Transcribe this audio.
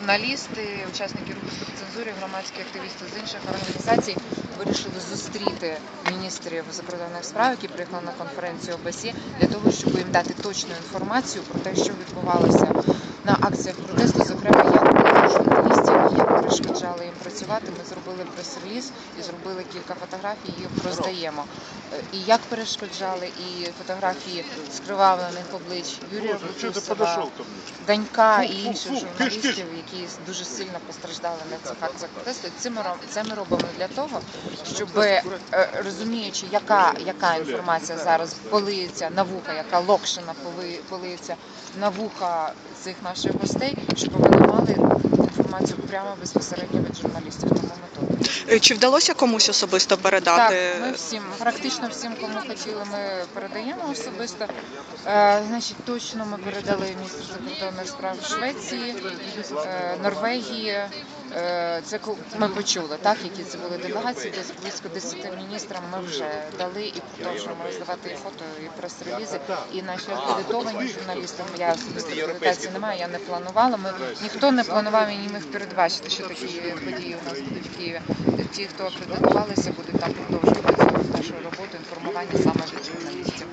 журналісти, учасники руху «Стоп цензурі, громадські активісти з інших організацій вирішили зустріти міністрів закордонних справ, які приїхали на конференцію ОБСЄ, для того, щоб їм дати точну інформацію про те, що відбувалося на акціях протесту, зокрема як було журналістів, як перешкоджали їм працювати. Ми зробили прес-реліз і зробили кілька фотографій, їх роздаємо. Е, І як перешкоджали, і фотографії скривавлених облич Юрія Бутусова, Данька і інших журналістів, які дуже сильно постраждали на цих акціях протесту. Це ми, роб- робимо для того, щоб е, розуміючи, яка, яка інформація зараз полиється на вуха, яка локшина поли- полиється на вуха цих наших гостей, щоб вони мали прямо безпосередньо від журналістів. Тому ми тут. Е, Чи вдалося комусь особисто передати? Так, ми всім, практично всім, кому хотіли, ми передаємо особисто. Е, значить, точно ми передали міністру закордонних справ Швеції, е, Норвегії. Е, це ми почули, так, які це були делегації, десь близько 10 міністрам ми вже дали і продовжуємо роздавати і фото, і прес-релізи. І наші акредитовані журналісти, я особисто акредитації немає, я не планувала. Ми ніхто не планував і не міг передбачити, що такі події у нас будуть в Києві. Ті, хто акредитувалися, будуть там продовжувати нашу роботу інформування саме від журналістів.